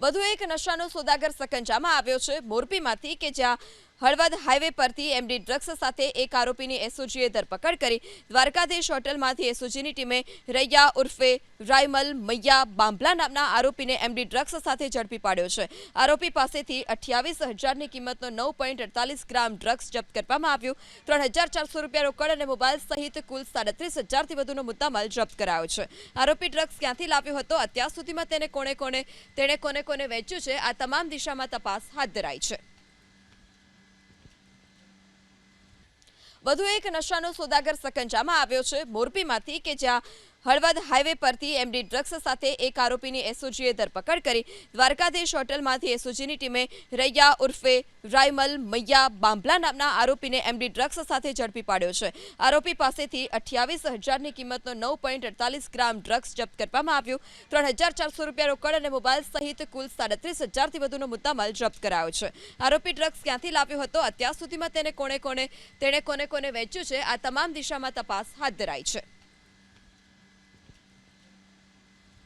વધુ એક નશાનો સોદાગર સકંજામાં આવ્યો છે મોરબીમાંથી કે જ્યાં હળવદ હાઈવે પરથી એમડી ડ્રગ્સ સાથે એક આરોપીની એસઓજીએ ધરપકડ કરી. દ્વારકાધીશ હોટલમાંથી એસઓજીની ટીમે રૈયા ઉર્ફે રાયમલ મૈયા બાંભલા નામના આરોપીને એમડી ડ્રગ્સ સાથે ઝડપી પાડ્યો છે. આરોપી પાસેથી અઠ્યાવીસ હજારની કિંમતનો નવ ગ્રામ ડ્રગ્સ જપ્ત કરવામાં આવ્યું. ત્રણ રૂપિયા રોકડ અને મોબાઈલ સહિત કુલ સાડત્રીસ હજારથી વધુનો મુદ્દામાલ જપ્ત કરાયો છે. આરોપી ડ્રગ્સ ક્યાંથી લાવ્યો હતો? અત્યાર સુધીમાં તેને કોણે કોણે તેણે કોને કોને વેચ્યું છે? આ તમામ દિશામાં તપાસ હાથ ધરાઈ છે. વધુ એક નશાનો સોદાગર સકંજામાં આવ્યો છે મોરબીમાંથી કે જ્યાં હળવદ હાઈવે પરથી એમડી ડ્રગ્સ સાથે એક આરોપીની એસઓજીએ ધરપકડ કરી. દ્વારકાધીશ હોટલમાંથી એસઓજીની ટીમે રૈયા ઉર્ફે રાયમલ મૈયા બાંભલા નામના આરોપીને એમડી ડ્રગ્સ સાથે ઝડપી પાડ્યો છે. આરોપી પાસેથી અઠ્યાવીસ હજારની કિંમતનો નવ પોઈન્ટ અડતાલીસ ગ્રામ ડ્રગ્સ જપ્ત કરવામાં આવ્યું. ત્રણ હજાર ચારસો રૂપિયા રોકડ અને મોબાઈલ સહિત કુલ સાડત્રીસ હજારથી વધુનો મુદ્દામાલ જપ્ત કરાયો છે. આરોપી ડ્રગ્સ ક્યાંથી લાવ્યો હતો? અત્યાર સુધીમાં તેને કોણે કોણે તેણે કોને કોને વેચ્યું છે? આ તમામ દિશામાં તપાસ હાથ ધરાઈ છે.